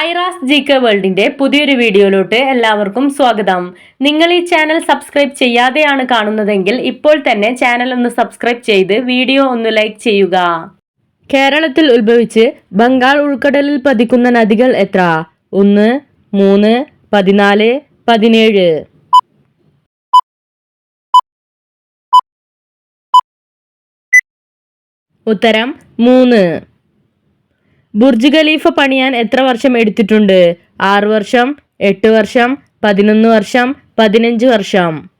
Aira's G K വേൾഡിന്റെ പുതിയൊരു വീഡിയോയിലോട്ട് എല്ലാവർക്കും സ്വാഗതം. നിങ്ങൾ ഈ ചാനൽ സബ്സ്ക്രൈബ് ചെയ്യാതെയാണ് കാണുന്നതെങ്കിൽ ഇപ്പോൾ തന്നെ ചാനൽ ഒന്ന് സബ്സ്ക്രൈബ് ചെയ്ത് വീഡിയോ ഒന്ന് ലൈക്ക് ചെയ്യുക. കേരളത്തിൽ ഉത്ഭവിച്ച് ബംഗാൾ ഉൾക്കടലിൽ പതിക്കുന്ന നദികൾ എത്ര? ഒന്ന് മൂന്ന് പതിനാല് പതിനേഴ്. ഉത്തരം മൂന്ന്. ബുർജ് ഖലീഫ പണിയാൻ എത്ര വർഷം എടുത്തിട്ടുണ്ട്? ആറ് വർഷം എട്ട് വർഷം പതിനൊന്ന് വർഷം പതിനഞ്ച് വർഷം.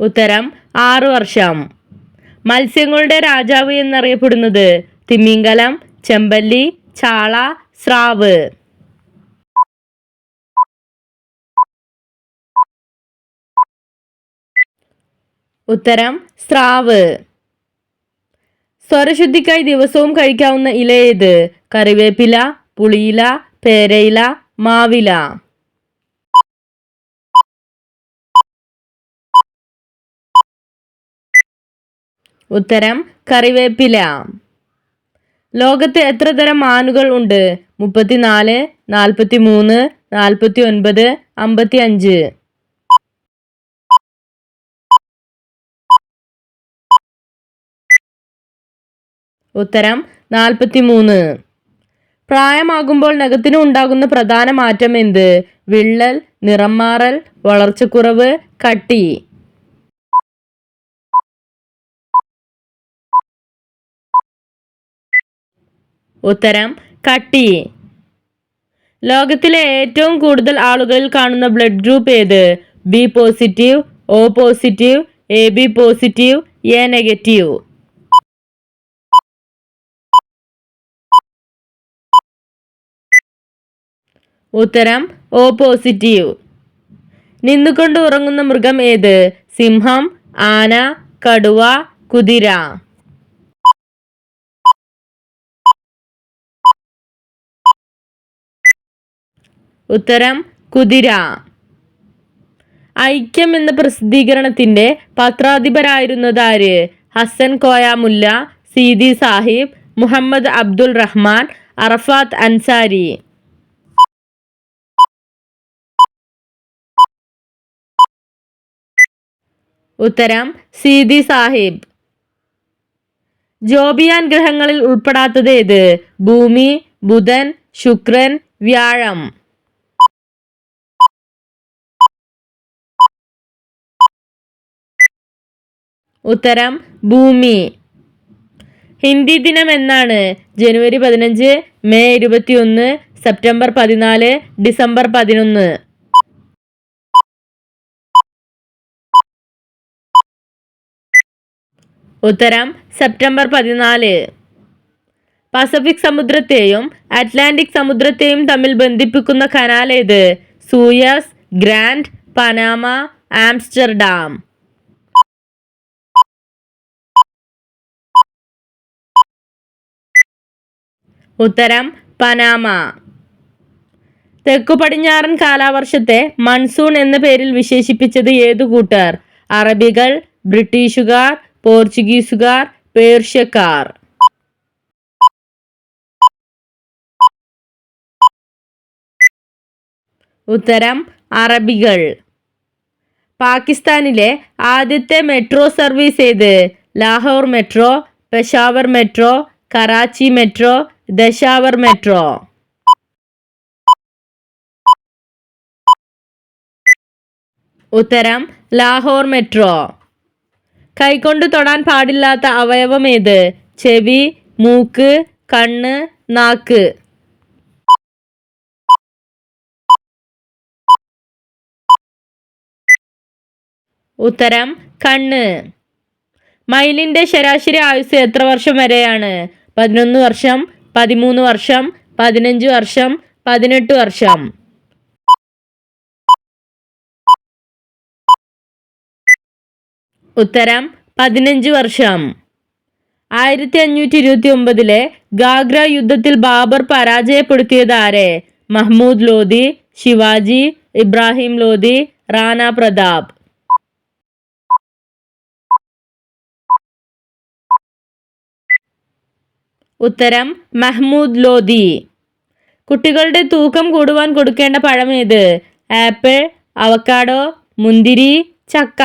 ഉത്തരം ആറു വർഷം. മത്സ്യങ്ങളുടെ രാജാവ് എന്നറിയപ്പെടുന്നത് തിമിംഗലം ചെമ്പല്ലി ചാള സ്രാവ്. ഉത്തരം സ്രാവ്. സ്വരശുദ്ധിക്കായി ദിവസവും കഴിക്കാവുന്ന ഇല ഏത്? കറിവേപ്പില പുളിയില പേരയില മാവില. ഉത്തരം കറിവേപ്പില. ലോകത്ത് എത്ര തരം മാനുകൾ ഉണ്ട്? മുപ്പത്തിനാല് നാൽപ്പത്തി മൂന്ന് നാൽപ്പത്തി ഒൻപത് അമ്പത്തി അഞ്ച് ഉത്തരം നാൽപ്പത്തി മൂന്ന് പ്രായമാകുമ്പോൾ നഖത്തിന് ഉണ്ടാകുന്ന പ്രധാന മാറ്റം എന്ത്? വിള്ളൽ നിറം മാറൽ വളർച്ചക്കുറവ് കട്ടി. ഉത്തരം കട്ടി. ലോകത്തിലെ ഏറ്റവും കൂടുതൽ ആളുകളിൽ കാണുന്ന ബ്ലഡ് ഗ്രൂപ്പ് ഏത്? B positive O positive A B positive A negative. ഉത്തരം ഓ പോസിറ്റീവ് നിന്നുകൊണ്ട് ഉറങ്ങുന്ന മൃഗം ഏത്? സിംഹം ആന കടുവ കുതിര. ഉത്തരം കുതിര. ഐക്യം എന്ന പ്രസിദ്ധീകരണത്തിന്റെ പത്രാധിപരായിരുന്നത് ആര് ഹസൻ കോയാമുല്ല സീതി സാഹിബ് മുഹമ്മദ് അബ്ദുൾ റഹ്മാൻ അറഫാത്ത് അൻസാരി. ഉത്തരം സീതി സാഹിബ്. ജോബിയാൻ ഗ്രഹങ്ങളിൽ ഉൾപ്പെടാത്തത് ഏത്? ഭൂമി ബുധൻ ശുക്രൻ വ്യാഴം. ഉത്തരം ഭൂമി. ഹിന്ദി ദിനം എന്നാണ്? ജനുവരി പതിനഞ്ച് മെയ് ഇരുപത്തിയൊന്ന് സെപ്റ്റംബർ പതിനാല് ഡിസംബർ പതിനൊന്ന്. ഉത്തരം സെപ്റ്റംബർ പതിനാല്. പസഫിക് സമുദ്രത്തെയും അറ്റ്ലാന്റിക് സമുദ്രത്തെയും തമ്മിൽ ബന്ധിപ്പിക്കുന്ന കനാൽ ഏത്? സൂയസ് ഗ്രാൻഡ് പനാമ ആംസ്റ്റർഡാം ഉത്തരം പനാമ. തെക്കു പടിഞ്ഞാറൻ കാലാവർഷത്തെ മൺസൂൺ എന്ന പേരിൽ വിശേഷിപ്പിച്ചത് ഏതു കൂട്ടർ? അറബികൾ ബ്രിട്ടീഷുകാർ പോർച്ചുഗീസുകാർ പേർഷ്യക്കാർ. ഉത്തരം അറബികൾ. പാകിസ്ഥാനിലെ ആദ്യത്തെ മെട്രോ സർവീസ് ഏത്? Lahore metro Peshawar metro Karachi metro ദശാവർ metro? ഉത്തരം ലാഹോർ മെട്രോ. കൈകൊണ്ട് തൊടാൻ പാടില്ലാത്ത അവയവം ഏത്? ചെവി മൂക്ക് കണ്ണ് നാക്ക്. ഉത്തരം കണ്ണ്. മയിലിന്റെ ശരാശരി ആയുസ് എത്ര വർഷം വരെയാണ്? പതിനൊന്ന് വർഷം പതിമൂന്ന് വർഷം പതിനഞ്ച് വർഷം പതിനെട്ട് വർഷം. ഉത്തരം പതിനഞ്ച് വർഷം. ആയിരത്തി അഞ്ഞൂറ്റി ഇരുപത്തി ഒമ്പതിലെ ഗാഗ്ര യുദ്ധത്തിൽ ബാബർ പരാജയപ്പെടുത്തിയത് ആരെ മഹ്മൂദ് ലോധി ശിവാജി ഇബ്രാഹിം ലോധി റാന പ്രതാപ്. ഉത്തരം മഹ്മൂദ് ലോധി കുട്ടികളുടെ തൂക്കം കൂടുവാൻ കൊടുക്കേണ്ട പഴം ഏത് ആപ്പിൾ അവക്കാഡോ മുന്തിരി ചക്ക.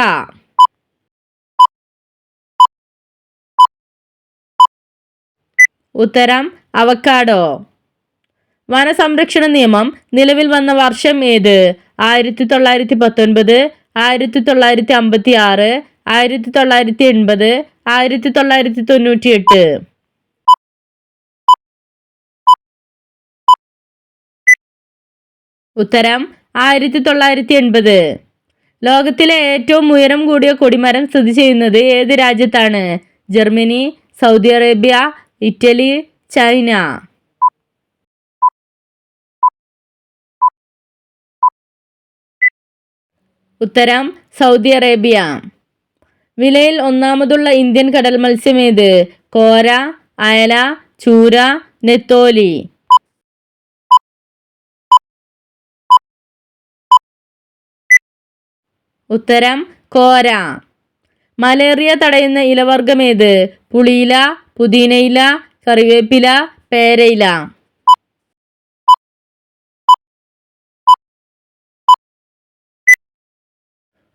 ഉത്തരം അവക്കാഡോ വനസംരക്ഷണ നിയമം നിലവിൽ വന്ന വർഷം ഏത്? ആയിരത്തി തൊള്ളായിരത്തി പത്തൊൻപത് ആയിരത്തി തൊള്ളായിരത്തി അമ്പത്തി ആറ് ആയിരത്തി തൊള്ളായിരത്തി എൺപത് ആയിരത്തി തൊള്ളായിരത്തി തൊണ്ണൂറ്റി എട്ട് ഉത്തരം ആയിരത്തി തൊള്ളായിരത്തി എൺപത് ലോകത്തിലെ ഏറ്റവും ഉയരം കൂടിയ കൊടിമരം സ്ഥിതി ചെയ്യുന്നത് ഏത് രാജ്യത്താണ്? Germany Saudi Arabia Italy China. ഉത്തരം സൗദി അറേബ്യ. വിലയിൽ ഒന്നാമതുള്ള ഇന്ത്യൻ കടൽ മത്സ്യം ഏത്? കോര അയല ചൂര നെത്തോലി. ഉത്തരം കോര. മലേറിയ തടയുന്ന ഇലവർഗം ഏത്? പുളിയില പുതിനയില കറിവേപ്പില പേരയില.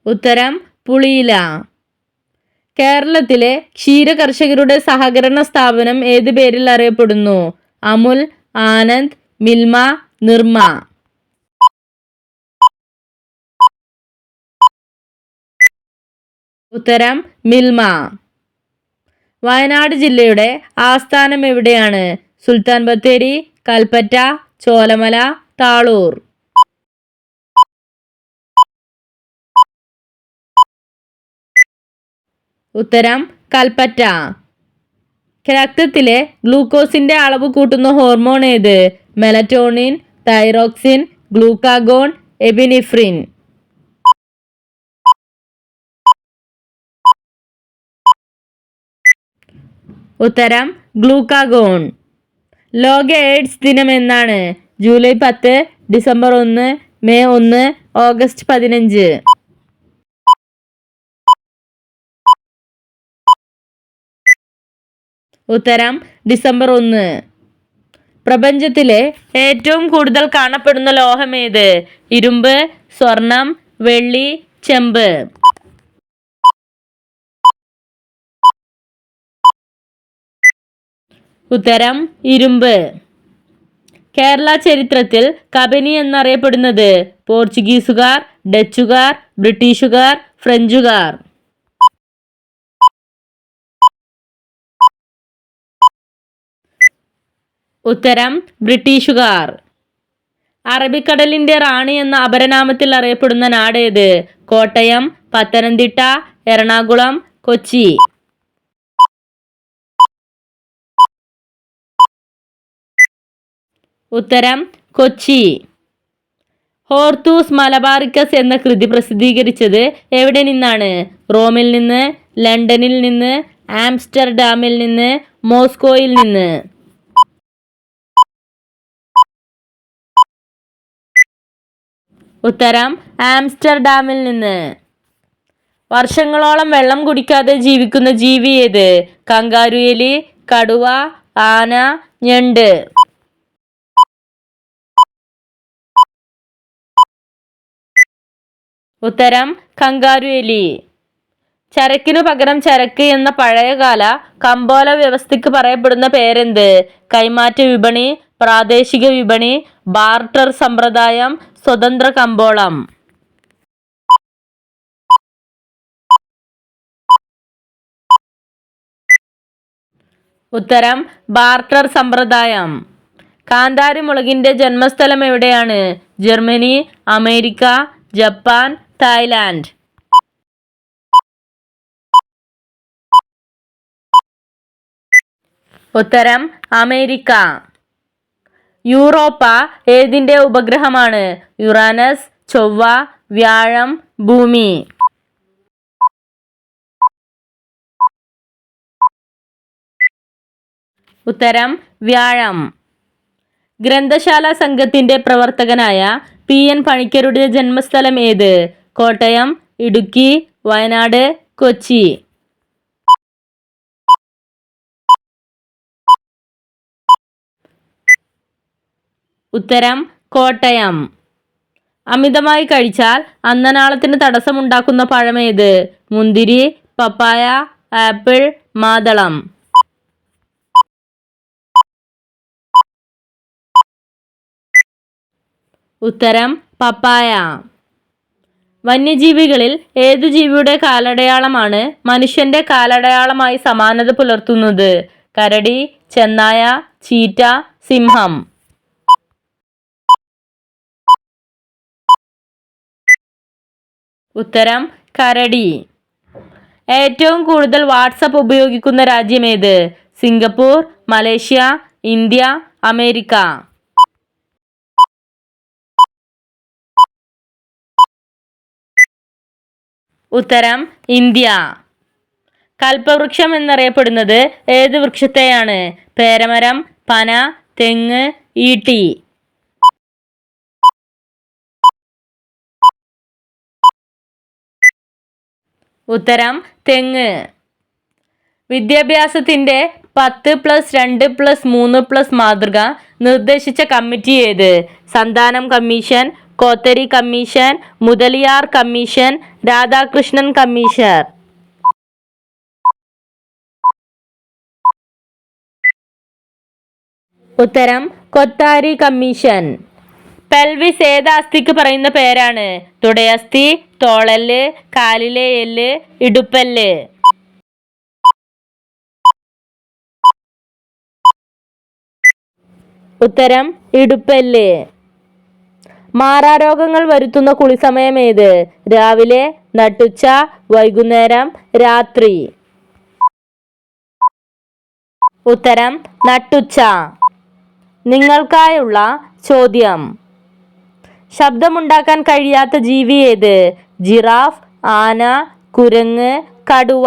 ഉത്തരം പുളിയില. കേരളത്തിലെ ക്ഷീര കർഷകരുടെ സഹകരണ സ്ഥാപനം ഏത് പേരിൽ അറിയപ്പെടുന്നു? അമുൽ ആനന്ദ് മിൽമ നിർമ്മ. ഉത്തരം മിൽമ. വയനാട് ജില്ലയുടെ ആസ്ഥാനം എവിടെയാണ്? സുൽത്താൻ ബത്തേരി കൽപ്പറ്റ ചോലമല താളൂർ. ഉത്തരം കൽപ്പറ്റ. രക്തത്തിലെ ഗ്ലൂക്കോസിന്റെ അളവ് കൂട്ടുന്ന ഹോർമോൺ ഏത്? Melatonin thyroxine glucagon epinephrine. ഉത്തരം ഗ്ലൂക്കാഗോൺ. ലോക എയ്ഡ്സ് ദിനം എന്നാണ്. ജൂലൈ പത്ത് ഡിസംബർ ഒന്ന് മെയ് ഒന്ന് ഓഗസ്റ്റ് പതിനഞ്ച്. ഉത്തരം ഡിസംബർ ഒന്ന്. പ്രപഞ്ചത്തിലെ ഏറ്റവും കൂടുതൽ കാണപ്പെടുന്ന ലോഹം ഏത്? ഇരുമ്പ് സ്വർണം വെള്ളി ചെമ്പ്. ഉത്തരം ഇരുമ്പ്. കേരള ചരിത്രത്തിൽ കബനി എന്നറിയപ്പെടുന്നത് പോർച്ചുഗീസുകാർ ഡച്ചുകാർ ബ്രിട്ടീഷുകാർ ഫ്രഞ്ചുകാർ. ഉത്തരം ബ്രിട്ടീഷുകാർ. അറബിക്കടലിന്റെ റാണി എന്ന അപരനാമത്തിൽ അറിയപ്പെടുന്ന നാടേത് കോട്ടയം പത്തനംതിട്ട എറണാകുളം കൊച്ചി. ഉത്തരം കൊച്ചി. ഹോർത്തൂസ് മലബാറിക്കസ് എന്ന കൃതി പ്രസിദ്ധീകരിച്ചത് എവിടെ നിന്നാണ്? റോമിൽ നിന്ന് ലണ്ടനിൽ നിന്ന് ആംസ്റ്റർഡാമിൽ നിന്ന് മോസ്കോയിൽ നിന്ന്. ഉത്തരം ആംസ്റ്റർഡാമിൽ നിന്ന്. വർഷങ്ങളോളം വെള്ളം കുടിക്കാതെ ജീവിക്കുന്ന ജീവി ഏത്? കങ്കാരുയലി കടുവ ആന ഞണ്ട്. ഉത്തരം കങ്കാരുഎലി ചരക്കിനു പകരം ചരക്ക് എന്ന പഴയകാല കമ്പോല വ്യവസ്ഥയ്ക്ക് പറയപ്പെടുന്ന പേരെന്ത്? കൈമാറ്റ വിപണി പ്രാദേശിക വിപണി ബാർട്ടർ സമ്പ്രദായം സ്വതന്ത്ര കമ്പോളം. ഉത്തരം ബാർട്ടർ സമ്പ്രദായം. കാന്താരി മുളകിന്റെ ജന്മസ്ഥലം എവിടെയാണ്? ജർമ്മനി അമേരിക്ക ജപ്പാൻ തായ്ലാൻഡ് ഉത്തരം അമേരിക്ക. യൂറോപ്പ ഏതിന്റെ ഉപഗ്രഹമാണ്? യുറാനസ് ചൊവ്വ വ്യാഴം ഭൂമി. ഉത്തരം വ്യാഴം. ഗ്രന്ഥശാല സംഘത്തിന്റെ പ്രവർത്തകനായ പി എൻ പണിക്കരുടെ ജന്മസ്ഥലം ഏത്? കോട്ടയം ഇടുക്കി വയനാട് കൊച്ചി. ഉത്തരം കോട്ടയം. അമിതമായി കഴിച്ചാൽ അന്നനാളത്തിന് തടസ്സമുണ്ടാക്കുന്ന പഴമേത്? മുന്തിരി പപ്പായ ആപ്പിൾ മാതളം. ഉത്തരം പപ്പായ. വന്യജീവികളിൽ ഏതു ജീവിയുടെ കാലടയാളമാണ് മനുഷ്യന്റെ കാലടയാളമായി സമാനത പുലർത്തുന്നത്? കരടി ചെന്നായ ചീറ്റ സിംഹം. ഉത്തരം കരടി. ഏറ്റവും കൂടുതൽ വാട്സപ്പ് ഉപയോഗിക്കുന്ന രാജ്യം രാജ്യമേത് സിംഗപ്പൂർ മലേഷ്യ ഇന്ത്യ അമേരിക്ക. ഉത്തരം ഇന്ത്യ. കൽപ്പവൃക്ഷം എന്നറിയപ്പെടുന്നത് ഏത് വൃക്ഷത്തെയാണ്? പേരമരം പന തെങ്ങ് ഈട്ടി. ഉത്തരം തെങ്ങ്. വിദ്യാഭ്യാസത്തിന്റെ പത്ത് പ്ലസ് രണ്ട് പ്ലസ് മൂന്ന് പ്ലസ് മാതൃക നിർദ്ദേശിച്ച കമ്മിറ്റി ഏത്? Santhanam commission Kothari commission Mudaliar commission Radhakrishnan commission ഉത്തരം കൊത്താരി കമ്മീഷൻ. പെൽവിസ് ഏത് അസ്ഥിക്ക് പറയുന്ന പേരാണ്? തുടയസ്ഥി തോളൽ കാലിലെ എല്ല് ഇടുപ്പല്ല്. ഉത്തരം ഇടുപ്പല്ല്. മാറാരോഗങ്ങൾ വരുത്തുന്ന കുളിസമയം ഏത് രാവിലെ നട്ടുച്ച വൈകുന്നേരം രാത്രി. ഉത്തരം നട്ടുച്ച. നിങ്ങൾക്കായുള്ള ചോദ്യം. ശബ്ദമുണ്ടാക്കാൻ കഴിയാത്ത ജീവി ഏത്? ജിറാഫ് ആന കുരങ്ങ് കടുവ.